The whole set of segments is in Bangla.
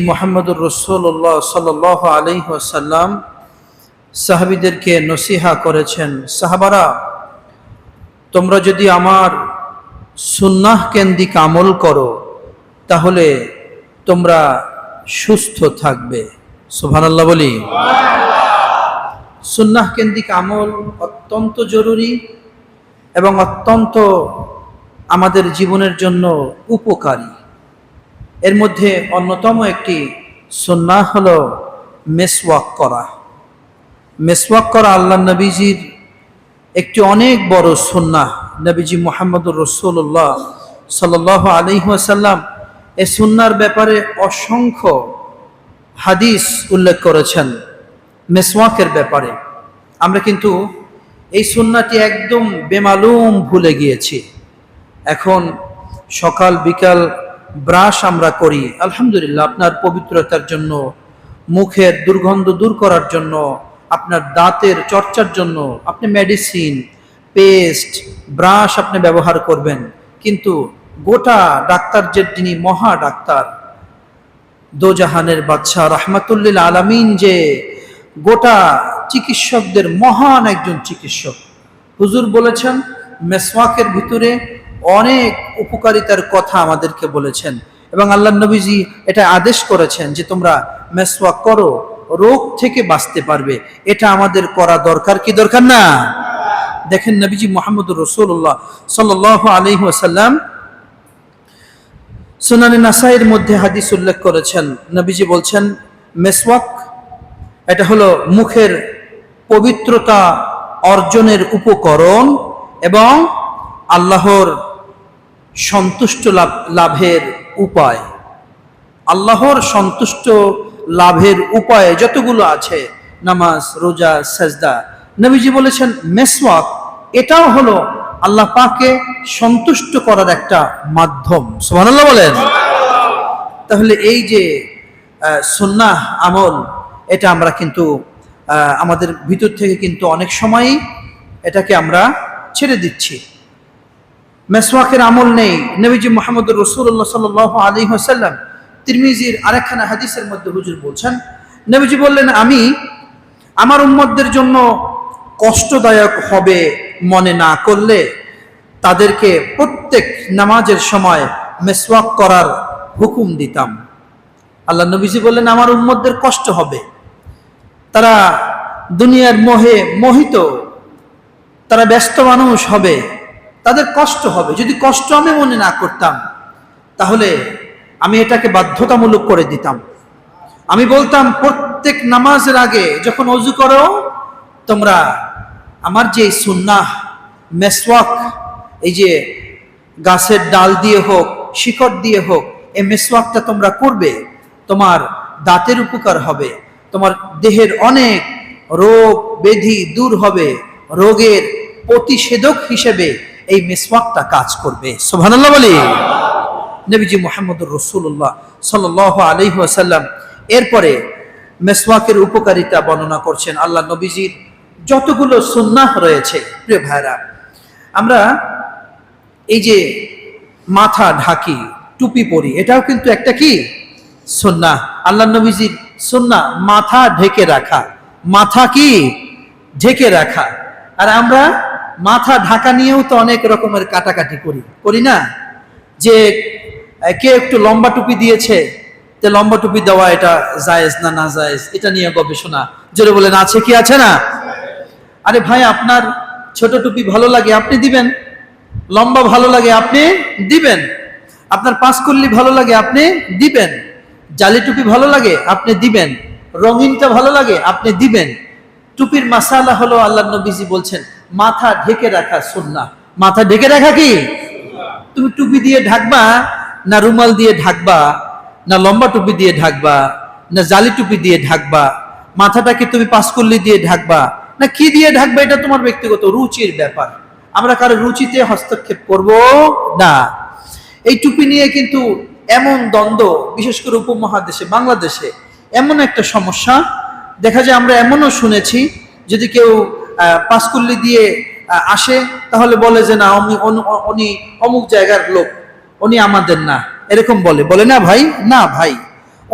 মোহাম্মদুর রসুল্লাহ সাল আলহিহাসাল্লাম সাহাবিদেরকে নসিহা করেছেন, সাহাবারা, তোমরা যদি আমার সুন্নাহ কেন্দ্রিক আমল করো, তাহলে তোমরা সুস্থ থাকবে। সুবহানাল্লাহ বলি। সুন্নাহ কেন্দ্রিক আমল অত্যন্ত জরুরি এবং অত্যন্ত আমাদের জীবনের জন্য উপকারী। এর মধ্যে অন্যতম একটি সুন্নাহ হল মেসওয়াক করা। মেসওয়াক করা আল্লাহ নবীজির একটি অনেক বড় সুন্নাহ। নবীজি মোহাম্মদুর রসুল্লাহ সাল আলিহাসাল্লাম এ সুন্নার ব্যাপারে অসংখ্য হাদিস উল্লেখ করেছেন মেসওয়াকের ব্যাপারে। আমরা কিন্তু এই সুন্নাটি একদম বেমালুম ভুলে গিয়েছি। এখন সকাল, বিকাল ব্রাশ আমরা করি। আলহামদুলিল্লাহ, আপনার পবিত্রতার জন্য, মুখের দুর্গন্ধ দূর করার জন্য, আপনার দাঁতের চর্চার জন্য, আপনি মেডিসিন পেস্ট ব্রাশ আপনি ব্যবহার করবেন। কিন্তু গোটা ডাক্তার যে যিনি মহা ডাক্তার, দোজাহানের বাদশাহ রহমাতুল্লিল আলামিন যে গোটা চিকিৎসকদের মহান একজন চিকিৎসক। হুজুর বলেছেন, মেসওয়াকের ভিতরে অনেক উপকারিতার কথা আমাদেরকে বলেছেন। এবং আল্লাহ নবীজি এটা আদেশ করেছেন যে তোমরা মেসওয়াক করো, রোগ থেকে বাঁচতে পারবে। এটা আমাদের করা দরকার। কি দরকার না? দেখেন নবীজি মোহাম্মদ রসুল্লাহ সাল আলহি আসাল্লাম সুনানি নাসাইয়ের মধ্যে হাদিস উল্লেখ করেছেন। নবীজি বলছেন, মেসওয়াক এটা হলো মুখের পবিত্রতা অর্জনের উপকরণ এবং আল্লাহর সন্তুষ্ট লাভ, লাভের উপায়। আল্লাহর সন্তুষ্ট লাভের উপায় যতগুলো আছে, নামাজ, রোজা, সাজদা, নবীজি বলেছেন মেসওয়াক, এটাও হলো আল্লাহ পাকে সন্তুষ্ট করার একটা মাধ্যম। সোহানাল্লাহ বলেন। তাহলে এই যে সুন্নাহ আমল, এটা আমরা কিন্তু আমাদের ভিতর থেকে কিন্তু অনেক সময়ই এটাকে আমরা ছেড়ে দিচ্ছি। মেসওয়াকের আমল নেই। নবীজি মোহাম্মদ রসুল্লাহ সাল আলী হাসাল্লাম তিরমিজির আরেকখানা হাদিসের মধ্যে হুজুর বলছেন, নবীজি বললেন, আমি আমার উম্মতদের জন্য কষ্টদায়ক হবে মনে না করলে তাদেরকে প্রত্যেক নামাজের সময় মেসওয়াক করার হুকুম দিতাম। আল্লাহ নবীজি বললেন, আমার উম্মতদের কষ্ট হবে। তারা দুনিয়ার মোহে মোহিত, তারা ব্যস্ত মানুষ হবে। তাদের কষ্ট হবে। যদি কষ্ট আমি মনে না করতাম, তাহলে আমি এটাকে বাধ্যতামূলক করে দিতাম। আমি বলতাম, প্রত্যেক নামাজের আগে যখন অজু করো, তোমরা আমার যে সুন্নাহ, মেসওয়াক, এই যে গাছের ডাল দিয়ে হোক, শিকড় দিয়ে হোক, এই মেসওয়াকটা তোমরা করবে, তোমার দাঁতের উপকার হবে, তোমার দেহের অনেক রোগ বেধি দূর হবে, রোগের প্রতিষেধক হিসেবে এই মেসওয়াকটা কাজ করবে। সোভানাল্লাহ বলি। নবীজি মোহাম্মদুর রসুল্লাহ সাল আলহি আসাল্লাম এরপরে মেসওয়াকের উপকারিতা বর্ণনা করছেন আল্লাহ নবীজির যতগুলো সুন্নাহ রয়েছে, প্রিয় ভাইরা আমরা এই যে মাথা ঢাকি, টুপি পরি, এটাও কিন্তু একটা কি? সুন্না আল্লাহ নবীজির সুন্না মাথা ঢেকে রাখা। মাথা কি? ঢেকে রাখা। আর আমরা মাথা ঢাকা নিয়েও তো অনেক রকমের কাটাকাটি করি। করি না? যে কে একটু লম্বা টুপি দিয়েছে, তে লম্বা টুপি দেওয়া এটা জায়েজ না না জায়েজ? এটা নিয়ে গবেষণা। জোরে বলেন, আছে কি, আছে না? আরে ভাই, আপনার ছোট টুপি ভালো লাগে, আপনি দিবেন। লম্বা ভালো লাগে, আপনি দিবেন। আপনার পাঁচকল্লি ভালো লাগে, আপনি দিবেন। জালি টুপি ভালো লাগে, আপনি দিবেন। রঙিনটা ভালো লাগে, আপনি দিবেন। টুপির মাসালা হলো আল্লাহ নবীজি বলছেন মাথা ঢেকে রাখা সুন্না মাথা ঢেকে রাখা কি? তুমি টুপি দিয়ে ঢাকবা, না রুমাল দিয়ে ঢাকবা, না লম্বা টুপি দিয়ে ঢাকবা, না জালি টুপি দিয়ে ঢাকবা, মাথাটাকে তুমি পাঁচকল্লি দিয়ে ঢাকবা, না কি দিয়ে ঢাকবা এটা তোমার ব্যক্তিগত রুচির ব্যাপার। আমরা কারও রুচিতে হস্তক্ষেপ করব না। এই টুপি নিয়ে কিন্তু এমন দ্বন্দ্ব, বিশেষ করে উপমহাদেশে, বাংলাদেশে, এমন একটা সমস্যা। দেখা যায় আমরা এমনও শুনেছি, যদি কেউ পাঁচকুল্লি দিয়ে আসে, তাহলে বলে যে, না উনি অমুক জায়গার লোক, উনি আমাদের না। এরকম বলে। বলে, না ভাই না ভাই,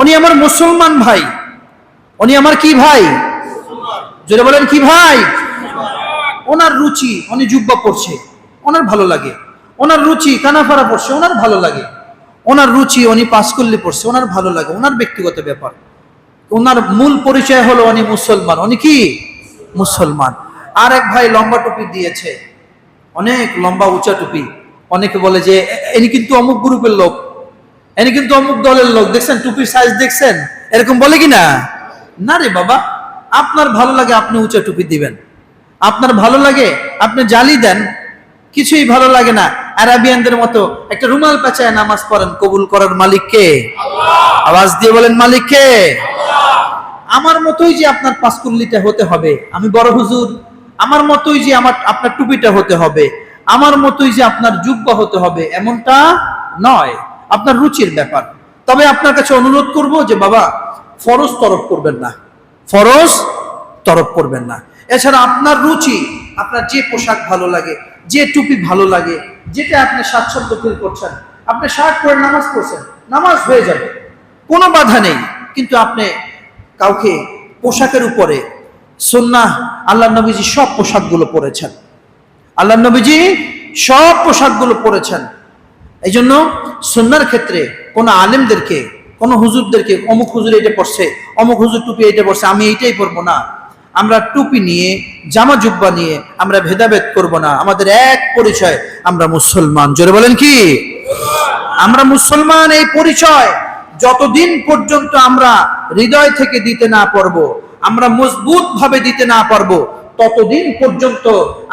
উনি আমার মুসলমান ভাই, উনি আমার কি ভাই? যদি বলেন, কি ভাই? ওনার রুচি, উনি জুব্বা পড়ছে ওনার ভালো লাগে। ওনার রুচি, কানাফারা পড়ছে ওনার ভালো লাগে। ওনার রুচি, উনি পাঁচকল্লি পড়ছে ওনার ভালো লাগে, ওনার ব্যক্তিগত ব্যাপার। ওনার মূল পরিচয় হলো উনি মুসলমান। উনি কি? মুসলমান। আর এক ভাই লম্বা টুপি দিয়েছে। অনেক লম্বা উঁচা টুপি। অনেকে বলে যে এনি কিন্তু অমুক গ্রুপের লোক। এনি কিন্তু অমুক দলের লোক। দেখছেন টুপির সাইজ দেখছেন? এরকম বলে কি না? না রে বাবা আপনার ভালো লাগে আপনি উঁচা টুপি দিবেন। আপনার ভালো লাগে আপনি জালি দেন। কিছুই ভালো লাগে না। আরাবিয়ানদের মতো একটা রুমাল পেঁচায় নামাজ পড়েন। কবুল করার মালিককে আওয়াজ দিয়ে বলেন মালিককে আমার মতোই যে আপনার পাঁচকুল্লিটা হতে হবে। আমি বড় হুজুর। আমার মতোই যে আমার, আপনার টুপিটা হতে হবে, আমার মতোই যে আপনার জুব্বা হতে হবে, এমনটা নয়। আপনার রুচির ব্যাপার। তবে আপনার কাছে অনুরোধ করব যে, বাবা, ফরজ তরফ করবেন না। ফরজ তরফ করবেন না। এছাড়া আপনার রুচি, আপনার যে পোশাক ভালো লাগে, যে টুপি ভালো লাগে, যেটা আপনি স্বাচ্ছন্দ্য ফিল করছেন, আপনি শার্ট পরে নামাজ পড়ছেন, নামাজ হয়ে যাবে। কোনো বাধা নেই। কিন্তু আপনি কাউকে পোশাকের উপরে সুন্নাহ, আল্লাহ নবীজি সব পোশাকগুলো পরেছেন। আল্লাহ নবীজি সব পোশাকগুলো পরেছেন। এই জন্য সুন্নার ক্ষেত্রে কোনো আলেমদেরকে, কোনো হুজুরদেরকে, অমুক হুজুর এটা পড়ছে, অমুক হুজুর টুপি এটা পড়ছে, আমি এইটাই পরবো না। আমরা টুপি নিয়ে, জামা জুব্বা নিয়ে আমরা ভেদাভেদ করব না। আমাদের এক পরিচয়, আমরা মুসলমান। জোরে বলেন কি? আমরা মুসলমান এই পরিচয় যতদিন পর্যন্ত আমরা হৃদয় থেকে দিতে না পারব আমরা মজবুত ভাবে দিতে না পারব, ততদিন পর্যন্ত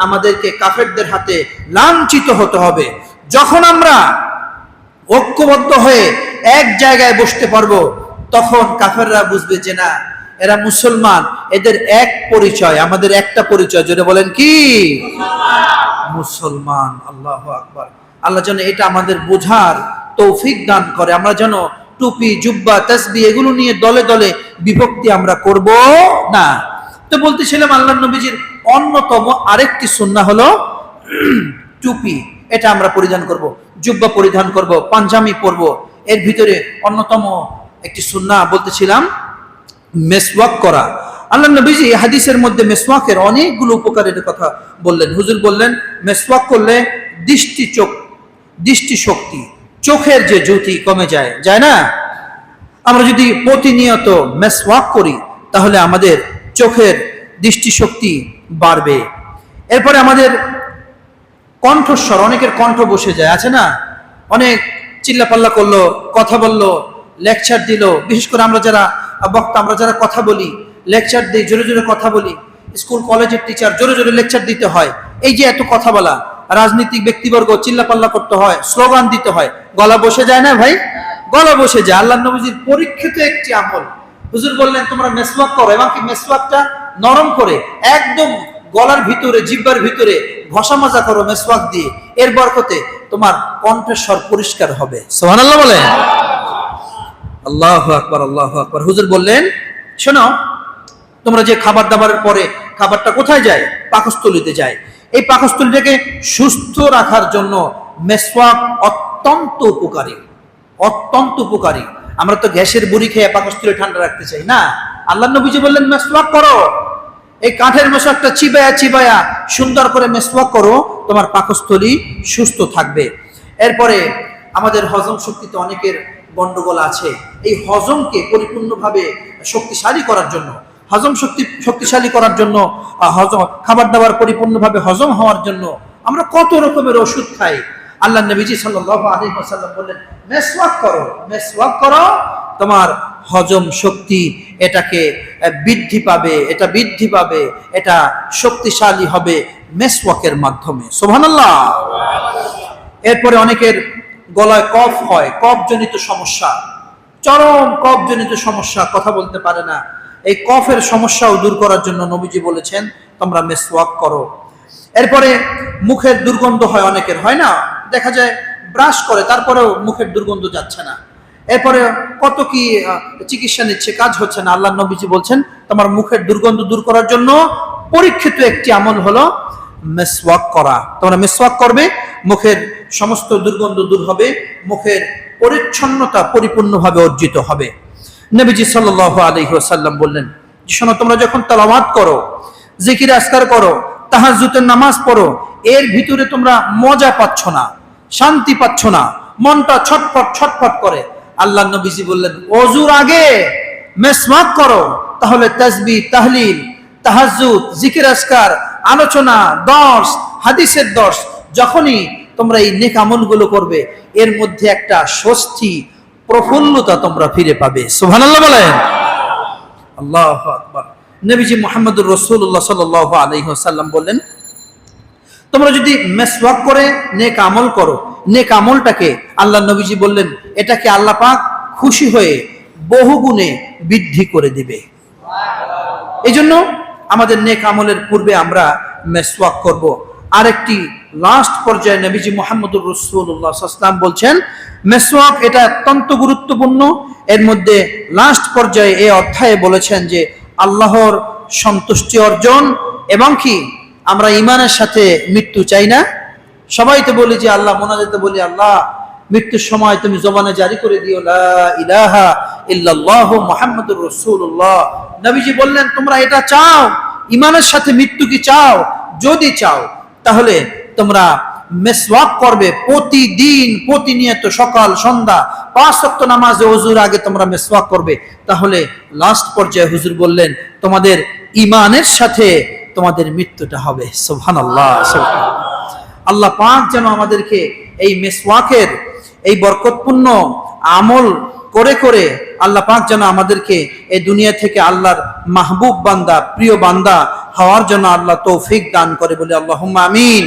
আমাদেরকে কাফেরদের হাতে লাঞ্ছিত হতে হবে। যখন আমরা ঐক্যবদ্ধ হয়ে এক জায়গায় বসতে পারব, তখন কাফেররা বুঝবে যে না, এরা মুসলমান, এদের এক পরিচয়, আমাদের একটা পরিচয় যেটা বলেন কি? মুসলমান, আল্লাহ আকবার। আল্লাহ যেন এটা আমাদের বোঝার তৌফিক দান করে। আমরা যেন টুপি, জুব্বা, তসবি, এগুলো নিয়ে দলে দলে বিভক্তি আমরা করব না। তো বলতেছিলাম আল্লাহ নবীজির অন্যতম আরেকটি সুন্নাহ হলো টুপি। এটা আমরা পরিধান করব, জুব্বা পরিধান করব, পাঞ্জামি পরব। এর ভিতরে অন্যতম একটি সুন্নাহ বলতেছিলাম মেসওয়াক করা। আল্লাহ নবীজি হাদিসের মধ্যে মেসওয়াকের অনেকগুলো উপকারের কথা বললেন। হুজুর বললেন, মেসওয়াক করলে দৃষ্টি চোখ দৃষ্টি শক্তি চোখের যে জ্যোতি কমে যায় যায় না? আমরা যদি প্রতিনিয়ত মেস মেসওয়াক করি, তাহলে আমাদের চোখের দৃষ্টিশক্তি বাড়বে। এরপরে আমাদের কণ্ঠস্বর, অনেকের কণ্ঠ বসে যায়, আছে না? অনেক চিল্লাপাল্লা করল, কথা বলল, লেকচার দিল। বিশেষ করে আমরা যারা বক্তা, আমরা যারা কথা বলি, লেকচার দিই, জোরে জোরে কথা বলি। স্কুল, কলেজের টিচার, জোরে জোরে লেকচার দিতে হয়। এই যে এত কথা বলা রাজনীতিক ব্যক্তিবর্গ চিল্লাপাল্লা করতে হয়, স্লোগান দিতে হয়, গলা বসে যায় না ভাই? গলা বসে যায়। আল্লাহ নবীজির পরীক্ষিত একটি আমল। হুজুর বললেন, তোমরা মেসওয়াক করো। এবং কি মেসওয়াকটা নরম করে, একদম গলার ভিতরে, জিব্বার ভিতরে ঘষা মাজা করো মেসওয়াক দিয়ে। এর বরকতে তোমার কণ্ঠস্বর পরিষ্কার হবে। সোহানাল্লাহ বলেন। আল্লাহ আকবার আল্লাহ আকবার। হুজুর বললেন, শোনো, তোমরা যে খাবার দাবারের পরে খাবারটা কোথায় যায়? পাকস্থলিতে যায়। এই পাকস্থলীটাকে সুস্থ রাখার জন্য মেসওয়াক অত্যন্ত উপকারী অত্যন্ত উপকারী। আমরা তো গ্যাসের বুড়ি খেয়ে পাকস্থলী ঠান্ডা রাখতে চাই, না? আল্লাহ নবীজি বললেন, মেসওয়াক করো। এই কাঠের মেশকটা চিবায়া চিবায়া সুন্দর করে মেসওয়াক করো, তোমার পাকস্থলী সুস্থ থাকবে। এরপরে আমাদের হজম শক্তিতে অনেকের গন্ডগোল আছে। এই হজমকে পরিপূর্ণভাবে শক্তিশালী করার জন্য হজম শক্তি শক্তিশালী করার জন্য হজম খাবার দাবার পরিপূর্ণভাবে হজম হওয়ার জন্য আমরা কত রকমের ওষুধ খাই। আল্লাহ নবীজি সাল্লাল্লাহু আলাইহি ওয়াসাল্লাম বললেন, মেসওয়াক করো মেসওয়াক করো, তোমার হজম শক্তি এটাকে বৃদ্ধি পাবে, এটা বৃদ্ধি পাবে, এটা শক্তিশালী হবে মেসওয়াকের মাধ্যমে। সুবহানাল্লাহ। এরপরে অনেকের গলায় কফ হয় কফ জনিত সমস্যা, চরম কফ জনিত সমস্যা, কথা বলতে পারে না। এই কফের সমস্যাও দূর করার জন্য নবীজি বলেছেন, তোমরা মেসওয়াক করো। এরপরে মুখের দুর্গন্ধ হয় অনেকের, হয় না? দেখা যায় ব্রাশ করে, তারপরেও মুখের দুর্গন্ধ যাচ্ছে না। এরপরে কত কি চিকিৎসা নিচ্ছে, কাজ হচ্ছে না, আল্লাহ নবীজি বলছেন, তোমার মুখের দুর্গন্ধ দূর করার জন্য পরীক্ষিত একটি আমল হলো মেসওয়াক করা। তোমরা মেসওয়াক করবে, মুখের সমস্ত দুর্গন্ধ দূর হবে, মুখের পরিচ্ছন্নতা পরিপূর্ণভাবে অর্জিত হবে। নবীজি সাল্লাহ আলহি ওসাল্লাম বললেন, শোনো, তোমরা যখন তালাবাদ করো, জিকির আসকার করো তাহাজুতের নামাজ পড়ো, এর ভিতরে তোমরা মজা পাচ্ছ না, শান্তি পাচ্ছ না, মনটা ছটফট ছটফট করে। আল্লাহ নবীজি বললেন, অজুর আগে মেসমাক করো, তাহলে তাসবি, তাহলিল তাহাজুদ জিকির আসকার আলোচনা, দর্শ, হাদিসের দর্শ, যখনই তোমরা এই নেক আমলগুলো করবে, এর মধ্যে একটা স্বস্তি প্রফুল্লতা তোমরা ফিরে পাবে। সুবহানাল্লাহ বলেন। আল্লাহ আকবার। নবীজি মোহাম্মদুর রসুল্লাহ সাল আলহিহাল্লাম বললেন, তোমরা যদি মেসওয়াক করে, নেক আমল করো, নেক আমলটাকে আল্লাহ নবীজি বললেন, এটাকে আল্লাহ পাক খুশি হয়ে বহু গুণে বৃদ্ধি করে দিবে। এই জন্য আমাদের নেক আমলের পূর্বে আমরা মেসওয়াক করব। আরেকটি লাস্ট পর্যায়ে নবীজি মোহাম্মদুর রসুল্লাহাম বলছেন, মেসওয়াক এটা অত্যন্ত গুরুত্বপূর্ণ। এর মধ্যে লাস্ট পর্যায়ে এই অধ্যায়ে বলেছেন যে, আল্লাহর সন্তুষ্টি অর্জন এবং কি আমরা ইমানের সাথে মৃত্যু চাই না? সবাই তো বলি যে, আল্লাহ মোনাজাতে বলি, আল্লাহ, মৃত্যুর সময় তুমি জবানে জারি করে দিও, লা ইলাহা মুহাম্মাদুর রাসূলুল্লাহ। নবীজি বললেন, তোমরা এটা চাও? ইমানের সাথে মৃত্যু কি চাও? যদি চাও তাহলে তোমরা মেসওয়াক করবে প্রতিদিন, প্রতিনিয়ত সকাল, সন্ধ্যা, পাঁচ সপ্তাহ নামাজে হুজুর আগে তোমরা মেসওয়াক করবে। তাহলে লাস্ট পর্যায়ে হুজুর বললেন, তোমাদের ইমানের সাথে তোমাদের মৃত্যুটা হবে। সুবহানাল্লাহ সুবহানাল্লাহ। আল্লাহ পাক যেন আমাদেরকে এই মেসওয়াকের এই বরকতপূর্ণ আমল করে করে আল্লাহ পাক যেন আমাদেরকে এই দুনিয়া থেকে আল্লাহর মাহবুব বান্দা, প্রিয় বান্দা হওয়ার জন্য আল্লাহ তৌফিক দান করে বলে আল্লাহ আমিন।